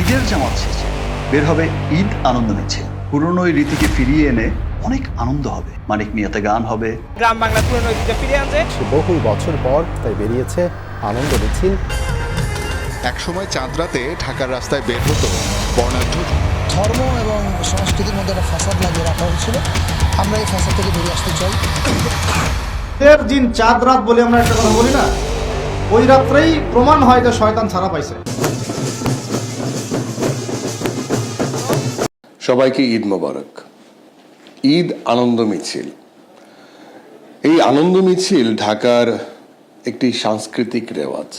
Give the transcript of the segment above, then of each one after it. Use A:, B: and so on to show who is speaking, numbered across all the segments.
A: ঈদের জামাত শেষে বের হবে ঈদ আনন্দ মিছিল পুরনো ওই রীতিকে ফিরিয়ে এনে অনেক আনন্দ হবে। মানিক মিয়াতে গান হবে।
B: গ্রাম বাংলা পুরনো ঐতিহ্য ফিরে আনছে।
C: বহু বছর পর তাই বেরিয়েছে আনন্দ মিছিল।
D: একসময় চাঁদরাতে ঢাকার রাস্তায় বের হতো বর্ণাঢ্য
E: ধর্ম এবং সংস্কৃতির মধ্যে একটা ফাসাদ লাগিয়ে রাখা হয়েছিল। আমরা এই ফাসাদ থেকে বেরিয়ে আসতে চাই।
F: এর দিন চাঁদ রাত বলে আমরা একটা কথা বলি না? ওই রাত্রেই প্রমাণ হয় যে শয়তান ছাড়া পাইছে।
G: সবাইকে ঈদ মোবারক। ঈদ আনন্দ মিছিল। এই আনন্দ মিছিল ঢাকার একটি সাংস্কৃতিক রেওয়াজ।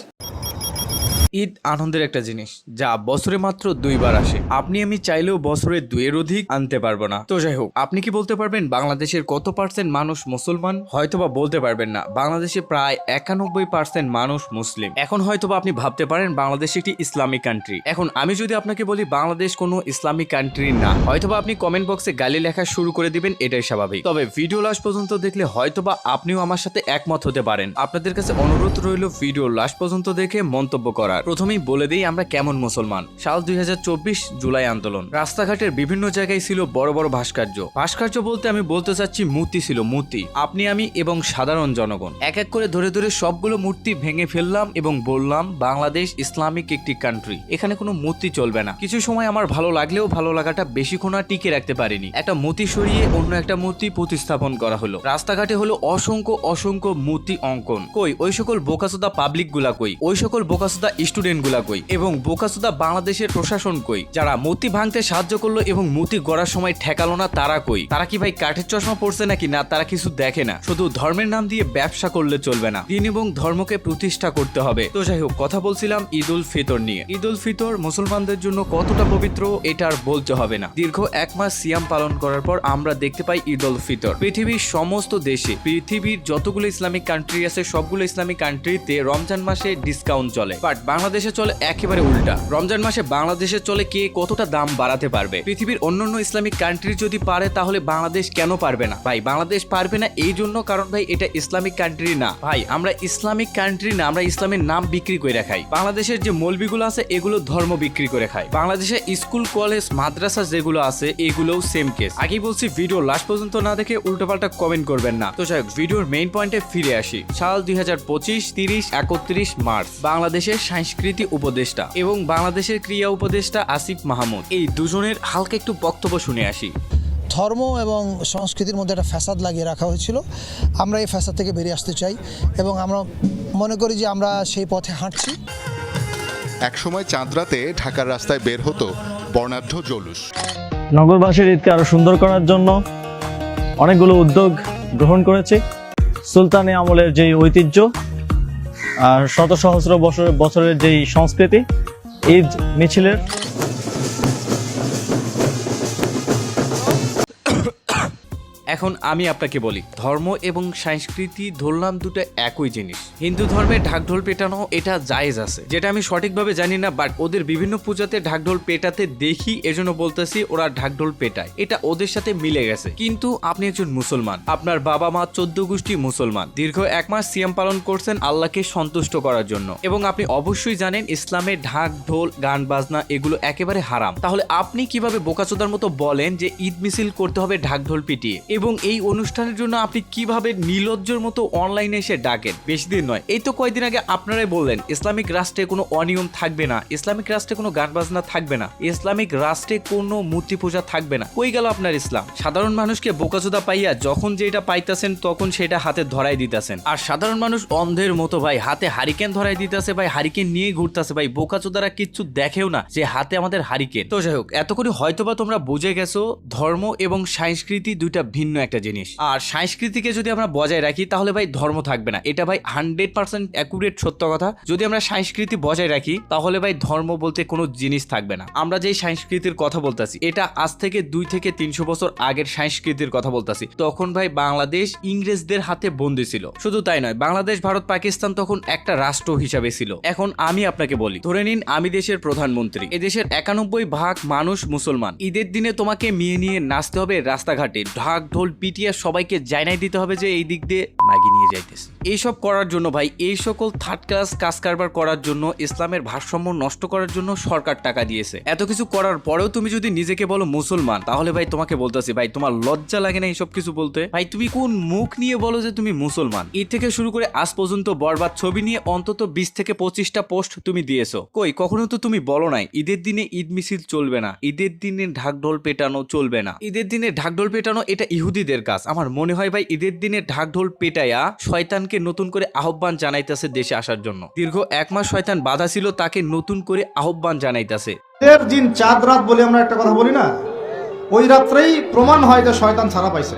H: ঈদ আনন্দের একটা জিনিস, যা বছরে মাত্র দুইবার আসে। আপনি আমি চাইলেও বছরে দুইয়ের অধিক আনতে পারব না। তো যাই হোক, আপনি কি বলতে পারবেন বাংলাদেশের কত পার্সেন্ট মানুষ মুসলমান? হয়তোবা বলতে পারবেন না। বাংলাদেশে প্রায় একানব্বই পার্সেন্ট মানুষ মুসলিম। এখন হয়তোবা আপনি ভাবতে পারেন বাংলাদেশ একটি ইসলামিক কান্ট্রি এখন আমি যদি আপনাকে বলি বাংলাদেশ কোনো ইসলামিক কান্ট্রি না, হয়তোবা আপনি কমেন্ট বক্সে গালি লেখা শুরু করে দিবেন, এটাই স্বাভাবিক। তবে ভিডিও লাস্ট পর্যন্ত দেখলে হয়তোবা আপনিও আমার সাথে একমত হতে পারেন। আপনাদের কাছে অনুরোধ রইল ভিডিও লাস্ট পর্যন্ত দেখে মন্তব্য করার। প্রথমেই বলে দিই আমরা কেমন মুসলমান। সাল দুই হাজার চব্বিশ জুলাই আন্দোলন। রাস্তাঘাটের বিভিন্ন জায়গায় ছিল বড় বড় ভাস্কর্য। ভাস্কর্য বলতে আমি বলতে চাচ্ছি মূর্তি ছিল মূর্তি। আপনি আমি এবং সাধারণ জনগণ। এক এক করে ধরে ধরে সবগুলো মূর্তি ভেঙে ফেললাম এবং বললাম, বাংলাদেশ ইসলামিক একটি কান্ট্রি এখানে কোনো মূর্তি চলবে না। কিছু সময় আমার ভালো লাগলেও ভালো লাগাটা বেশিক্ষণ আর টিকে রাখতে পারিনি। একটা মূর্তি সরিয়ে অন্য একটা মূর্তি প্রতিস্থাপন করা হলো। রাস্তাঘাটে হলো অসংখ্য অসংখ্য মূর্তি অঙ্কন। কই? ওই সকল বোকাসোদা পাবলিকগুলা কই? ওই সকল বোকাসোদা স্টুডেন্টগুলা কই? এবং বোকাসোদা বাংলাদেশের প্রশাসন কই? যারা মূর্তি ভাঙতে সাহায্য করল এবং মূর্তি গড়ার সময় ঠেকালো না, তারা কই? তারা কি ভাই কাঠের চশমা পড়ছে নাকি? না, তারা কিছু দেখে না। শুধু ধর্মের নাম দিয়ে ব্যবসা করলে চলবে না। দিন এবং ধর্মকে প্রতিষ্ঠা করতে হবে। তো যাই হোক, কথা বলছিলাম ঈদ উল ফিতর নিয়ে। ঈদ উল ফিতর মুসলমানদের জন্য কতটা পবিত্র, এটা আর বলতে হবে না। দীর্ঘ এক মাস সিয়াম পালন করার পর আমরা দেখতে পাই ঈদ উল ফিতর। পৃথিবীর সমস্ত দেশে, পৃথিবীর যতগুলো ইসলামিক কান্ট্রি আছে, সবগুলো ইসলামিক কান্ট্রিতে রমজান মাসে ডিসকাউন্ট চলে। বাট বাংলাদেশে চলে একেবারে উল্টা। রমজান মাসে বাংলাদেশে চলে কে কতটা দাম বাড়াতে পারবে? পৃথিবীর অন্যান্য ইসলামিক কান্ট্রি যদি পারে, তাহলে বাংলাদেশ কেন পারবে না? ভাই, বাংলাদেশ পারবে না এই জন্য কারণ ভাই, এটা ইসলামিক কান্ট্রি না। ভাই, আমরা ইসলামিক কান্ট্রি না, আমরা ইসলামের নাম বিক্রি করে খাই। বাংলাদেশের যে মৌলবিগুলো আছে, এগুলো ধর্ম বিক্রি করে খায় বাংলাদেশে স্কুল, কলেজ, মাদ্রাসা যেগুলো আছে, এগুলোও সেম কেস আগেই বলছি ভিডিও লাস্ট পর্যন্ত না দেখে উল্টোপাল্টা কমেন্ট করবেন না। তো যাই হোক ভিডিওর মেইন পয়েন্টে ফিরে আসি। সাল দুই হাজার পঁচিশ, তিরিশ, একত্রিশ মার্চ। বাংলাদেশের সংস্কৃতি উপদেষ্টা এবং বাংলাদেশের ক্রিয়া উপদেষ্টা আসিফ মাহমুদ। এই দুজনের হালকা একটু বক্তব্য শুনে আসি।
E: ধর্ম এবং সংস্কৃতির মধ্যে একটা ফ্যাসাদ লাগিয়ে রাখা হয়েছিল। আমরা এই ফ্যাসাদ থেকে বেরিয়ে আসতে চাই এবং আমরা মনে করি যে আমরা সেই পথে হাঁটছি।
D: একসময় চাঁদরাতে ঢাকার রাস্তায় বের হতো বর্ণাঢ্য জলুস।
I: নগরবাসীর ঈদকে আরও সুন্দর করার জন্য অনেকগুলো উদ্যোগ গ্রহণ করেছে। সুলতানি আমলের যেই ঐতিহ্য শত সহস্র বছর বছরের যেই সংস্কৃতি ঈদ মিছিলের
H: এখন আমি আপনাকে বলি, ধর্ম এবং সংস্কৃতি, ধরলাম দুটো একই জিনিস। হিন্দু ধর্মে ঢাকঢোল পেটানো এটা জায়েজ আছে। যেটা আমি সঠিকভাবে জানি না বাট ওদের বিভিন্ন পূজাতে ঢাকঢোল পেটাতে দেখি, এজন্য বলতেছি ওরা ঢাকঢোল পেটায়। এটা ওদের সাথে মিলে গেছে। কিন্তু আপনি একজন মুসলমান। আপনার বাবা মা চোদ্দ গোষ্ঠী মুসলমান। দীর্ঘ এক মাস সিয়াম পালন করছেন আল্লাহকে সন্তুষ্ট করার জন্য। এবং আপনি অবশ্যই জানেন, ইসলামে ঢাক ঢোল গান, বাজনা এগুলো একেবারে হারাম। তাহলে আপনি কীভাবে বোকাচোদার মতো বলেন যে ঈদ মিছিল করতে হবে ঢাক ঢোল পিটিয়ে? এবং এই অনুষ্ঠানের জন্য আপনি কীভাবে নির্লজ্জর মতো অনলাইনে এসে ডাকেন? বেশি দিন নয়। এই তো কয়েকদিন আগে আপনারাই বললেন, ইসলামিক রাষ্ট্রে কোনো অনিয়ম থাকবে না, ইসলামিক রাষ্ট্রে কোনো গান বাজনা থাকবে না, ইসলামিক রাষ্ট্রে কোনো মূর্তি পূজা থাকবে না। কই গেল আপনার ইসলাম? সাধারণ মানুষকে বোকাচোদা পাইয়া যখন যেটা পাইতাছেন তখন সেটা হাতে ধরাই দিতেছেন। আর সাধারণ মানুষ অন্ধের মতো ভাই, হাতে হারিকেন ধরাই দিতেছে ভাই, হারিকেন নিয়ে ঘুরতেছে ভাই। বোকাচোদারা কিচ্ছু দেখেও না যে হাতে আমাদের হারিকেন। তো যাই হোক এত করে হয়তোবা তোমরা বুঝে গেছো, ধর্ম এবং সংস্কৃতি দুইটা ভিন্ন একটা জিনিস। আর সংস্কৃতিকে যদি আমরা বজায় রাখি, তাহলে ভাই ধর্ম থাকবে না। এটা ভাই হান্ড্রেড পার্সেন্ট অ্যাকুরেট সত্য কথা। যদি আমরা সংস্কৃতি বজায় রাখি, তাহলে ভাই ধর্ম বলতে কোনো জিনিস থাকবে না। আমরা যেই সংস্কৃতির কথা বলতেছি, এটা আজ থেকে দুই থেকে তিনশো বছর আগের সংস্কৃতির কথা বলতেছি। তখন ভাই বাংলাদেশ ইংরেজদের হাতে বন্দি ছিল। শুধু তাই নয়, বাংলাদেশ, ভারত, পাকিস্তান তখন একটা রাষ্ট্র হিসাবে ছিল। এখন আমি আপনাকে বলি, ধরে নিন আমি দেশের প্রধানমন্ত্রী। এদেশের একানব্বই ভাগ মানুষ মুসলমান। ঈদের দিনে তোমাকে মিয়ে নিয়ে নাচতে হবে রাস্তাঘাটে। ঢাক, ঢোল পিটিয়ে সবাইকে জানাই দিতে হবে যে এই দিক দিয়ে মাগি নিয়ে যাইতেছি। এইসব করার জন্য ভাই, এই সকল থার্ড ক্লাস কাজ কারবার করার জন্য ইসলামের ভারসাম্য নষ্ট করার জন্য সরকার টাকা দিয়েছে। এত কিছু করার পরেও তুমি যদি নিজেকে বলো মুসলমান, তাহলে ভাই তোমাকে বলতেছি, ভাই তোমার লজ্জা লাগে না এইসব কিছু বলতে? ভাই তুমি কোন মুখ নিয়ে বলো যে তুমি মুসলমান? ঈদ থেকে শুরু করে আজ পর্যন্ত বরবাদ ছবি নিয়ে অন্তত বিশ থেকে পঁচিশটা পোস্ট তুমি দিয়েছ। কই, কখনো তো তুমি বলো নাই, ঈদের দিনে ঈদ মিছিল চলবে না, ঈদের দিনে ঢাকঢোল পেটানো চলবে না। ঈদের দিনে ঢাকঢোল পেটানো এটা ইহুদিদের কাজ। আমার মনে হয় ভাই, ঈদের দিনে ঢাকঢোল পেটায়া শয়তানকে নতুন করে আহ্বান জানাইতেছে দেশে আসার জন্য। দীর্ঘ এক মাস শয়তান বাধা ছিল, তাকে নতুন করে আহ্বান জানাইতেছে।
F: দিন চাঁদ রাত বলে আমরা একটা কথা বলি না? ওই রাত্রেই প্রমাণ হয় যে শয়তান ছাড়া পাইছে।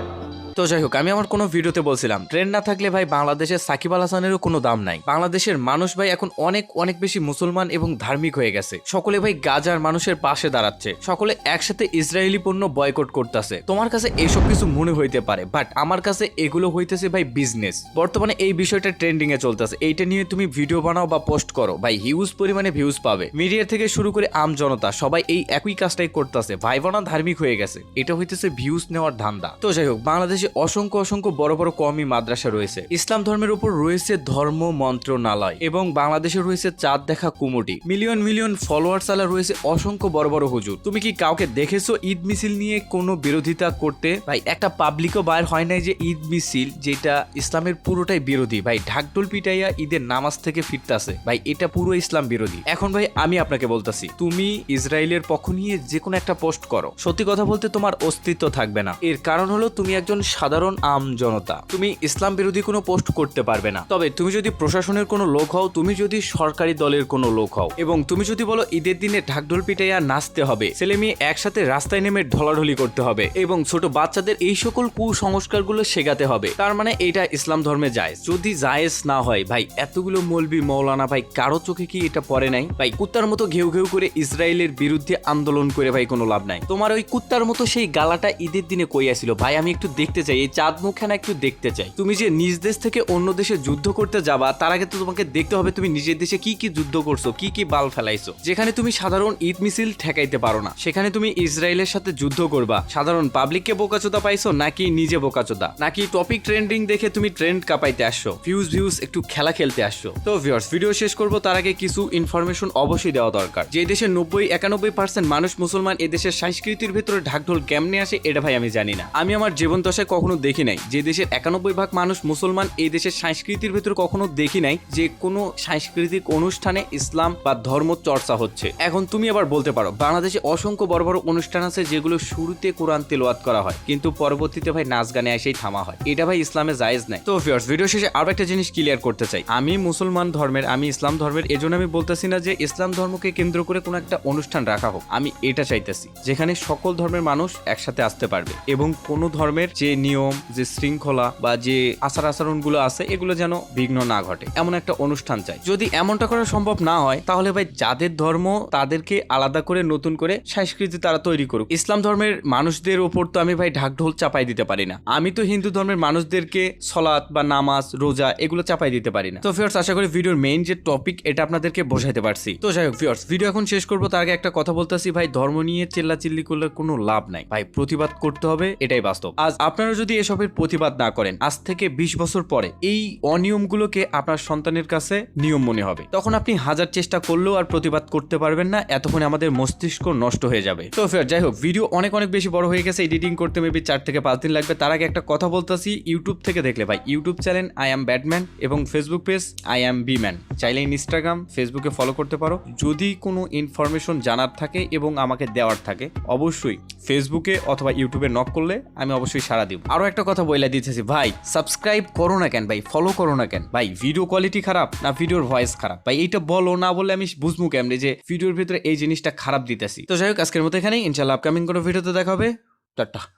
H: তো যাই হোক, আমি আমার কোনো ভিডিওতে বলছিলাম, ট্রেন না থাকলে ভাই বাংলাদেশের সাকিব আল হাসানেরও কোনো দাম নাই। বাংলাদেশের মানুষ ভাই এখন অনেক অনেক বেশি মুসলমান এবং ধার্মিক হয়ে গেছে। সকলে ভাই গাজার মানুষের পাশে দাঁড়াচ্ছে। সকলে একসাথে ইসরায়েলি পণ্য বয়কট করতেছে। তোমার কাছে এইসব কিছু মনে হইতে পারে বাট আমার কাছে এগুলো হইতেছে ভাই বিজনেস বর্তমানে এই বিষয়টা ট্রেন্ডিং এ চলতেছে। এইটা নিয়ে তুমি ভিডিও বানাও বা পোস্ট করো। ভাই হিউজ পরিমাণে ভিউজ পাবে। মিডিয়া থেকে শুরু করে আম জনতা, সবাই এই একই কাজটাই করতেছে। ভাই বোনা ধার্মিক হয়ে গেছে। এটা হইতেছে ভিউজ নেওয়ার ধান্দা। তো যাই হোক, বাংলাদেশে অসংখ্য অসংখ্য বড় বড় কমই মাদ্রাসা রয়েছে। ইসলাম ধর্মের উপর রয়েছে ধর্ম মন্ত্রণালয় এবং বাংলাদেশে রয়েছে চাঁদ দেখা কুমুটি। মিলিয়ন মিলিয়ন ফলোয়ার সালা রয়েছে অসংখ্য বড় বড় হুজুর। তুমি কি কাউকে দেখেছ ঈদ মিছিল নিয়ে কোনো বিরোধিতা করতে? ভাই, একটা পাবলিকও বাইর হয় নাই যে ঈদ মিছিল, যেটা ইসলামের পুরোটাই বিরোধী। ভাই ঢাকঢোল পিটাইয়া ঈদের নামাজ থেকে ফিরতাছে। ভাই, এটা পুরো ইসলাম বিরোধী। এখন ভাই, আমি আপনাকে বলতাছি, তুমি ইসরায়েলের পক্ষ নিয়ে যে কোনো একটা পোস্ট করো। সত্যি কথা বলতে তোমার অস্তিত্ব থাকবে না। এর কারণ হলো তুমি একজন সাধারণ আম জনতা। তুমি ইসলাম বিরোধী কোনো পোস্ট করতে পারবে না। তবে তুমি যদি প্রশাসনের কোনো লোক হও, তুমি যদি সরকারি দলের কোনো লোক হও, এবং তুমি যদি বলো ঈদের দিনে ঢাকঢোল পিটাইয়া নাচতে হবে, ছেলে মেয়ে একসাথে রাস্তায় নেমে ঢলাঢলি করতে হবে, এবং ছোট বাচ্চাদের এই সকল কুসংস্কারগুলো শেখাতে হবে, তার মানে এটা ইসলাম ধর্মে যায়। যদি জায়েজ না হয়, ভাই, এতগুলো মৌলবি মৌলানা, ভাই, কারও চোখে কি এটা পড়ে নাই? ভাই, কুত্তার মতো ঘেউ ঘেউ করে ইসরায়েলের বিরুদ্ধে আন্দোলন করে, ভাই, কোনো লাভ নাই। তোমার ওই কুত্তার মতো সেই গালাটা ঈদের দিনে কই আসছিল ভাই, আমি একটু দেখতে চাই, এই চাঁদ মুখখানা একটু দেখতে চাই। তুমি যে নিজ দেশ থেকে অন্য দেশে যুদ্ধ করতে যাবা, তার আগে তো তোমাকে দেখতে হবে তুমি নিজের দেশে কি কি যুদ্ধ করছ, কি কি বাল ফেলাইছো। যেখানে তুমি সাধারণ ঈদ মিছিল ঠেকাইতে পারো না, সেখানে তুমি ইসরায়েলের সাথে যুদ্ধ করবা। সাধারণ পাবলিককে বোকাচোদা পাইছো নাকি নিজে বোকাচোদা? নাকি টপিক ট্রেন্ডিং দেখে তুমি ট্রেন্ড কাপাইতে আসছো ভিউজ ভিউজ একটু খেলা খেলতে আসছো? তো ভিউয়ার্স ভিডিও শেষ করব, তার আগে কিছু ইনফরমেশন অবশ্যই দেওয়া দরকার। যে দেশের নব্বই, একানব্বই পার্সেন্ট মানুষ মুসলমান এদেশের দেশের সংস্কৃতির ভেতরে ঢাকঢোল কেমনে আসে, এটা ভাই আমি জানি না। আমি আমার জীবন দশায় কখনো দেখি নাই। যে দেশের একানব্বই ভাগ মানুষ মুসলমান, এই দেশের সংস্কৃতির ভেতরে কখনো দেখি নাই যে কোনো সাংস্কৃতিক অনুষ্ঠানে ইসলাম বা ধর্ম চর্চা হচ্ছে। এখন তুমি আবার বলতে পারো, বাংলাদেশে অসংখ্য বড় বড় অনুষ্ঠান আছে যেগুলো শুরুতে কোরআন তেলোয়াত করা হয়, কিন্তু পরবর্তীতে ভাই নাচ গানে এসেই থামা হয়। এটা ভাই ইসলামে জায়েজ নাই। তো ভিউয়ার্স ভিডিও শেষে আরও একটা জিনিস ক্লিয়ার করতে চাই। আমি মুসলমান ধর্মের, আমি ইসলাম ধর্মের, এজন্য আমি বলতেছি না যে ইসলাম ধর্মকে কেন্দ্র করে কোনো একটা অনুষ্ঠান রাখা হোক। আমি এটা চাইতেছি, যেখানে সকল ধর্মের মানুষ একসাথে আসতে পারবে এবং কোন ধর্মের যে নিয়ম, যে শৃঙ্খলা বা যে আচার আচরণগুলো আছে, এগুলো যেন বিঘ্ন না ঘটে। এমন একটা অনুষ্ঠান চাই। যদি এমনটা করা সম্ভব না হয়, তাহলে ভাই যাদের ধর্ম, তাদেরকে আলাদা করে, নতুন করে সংস্কৃতি তারা তৈরি করুক। ইসলাম ধর্মের মানুষদের ওপর তো আমি ভাই ঢাকঢোল চাপাই দিতে পারি না। আমি তো হিন্দু ধর্মের মানুষদেরকে সলাৎ বা নামাজ, রোজা এগুলো চাপাই দিতে পারি না। তো ফিয়ার্স আশা করি ভিডিওর মেইন যে টপিক এটা আপনাদেরকে বোঝাতে পারছি। তো যাই হোক ফিয়ার্স ভিডিও এখন শেষ করব। তার আগে একটা কথা বলতেছি, ভাই ধর্ম নিয়ে চিল্লা চিল্লি করলে কোনো লাভ নাই। ভাই প্রতিবাদ করতে হবে, এটাই বাস্তব। আজ আপনারা যদি এসবের প্রতিবাদ না করেন, আজ থেকে বিশ বছর পরে এই অনিয়মগুলোকে আপনার সন্তানের কাছে নিয়ম মনে হবে। তখন আপনি হাজার চেষ্টা করলেও আর প্রতিবাদ করতে পারবেন না, এতক্ষণে আমাদের মস্তিষ্ক নষ্ট হয়ে যাবে। তো ফের যাই হোক ভিডিও অনেক অনেক বেশি বড় হয়ে গেছে এডিটিং করতে মেবি চার থেকে পাঁচ দিন লাগবে। তার আগে একটা কথা বলতেছি ইউটিউব থেকে দেখলে ভাই YouTube channel I am Batman এবং Facebook page I am B man চাইলে ইনস্টাগ্রাম ফেসবুকে ফলো করতে পারো। যদি কোনো ইনফরমেশন জানার থাকে এবং আমাকে দেওয়ার থাকে, অবশ্যই ফেসবুকে অথবা ইউটিউবে নক করলে আমি অবশ্যই সাড়া দিব। আরও একটা কথা বইলা দিতেছি। ভাই সাবস্ক্রাইব করো না কেন ভাই? ফলো করো না কেন? ভাই ভিডিও কোয়ালিটি খারাপ না ভিডিওর ভয়েস খারাপ? ভাই, এইটা বলো, না বলে আমি বুঝব কেমনি যে ভিডিওর ভিতরে এই জিনিসটা খারাপ দিতেছি। তো যাই হোক, আজকের মতো এখানেই। ইনশাল্লাহ আপকামিং কোনো ভিডিওতে দেখা হবে। টাটা।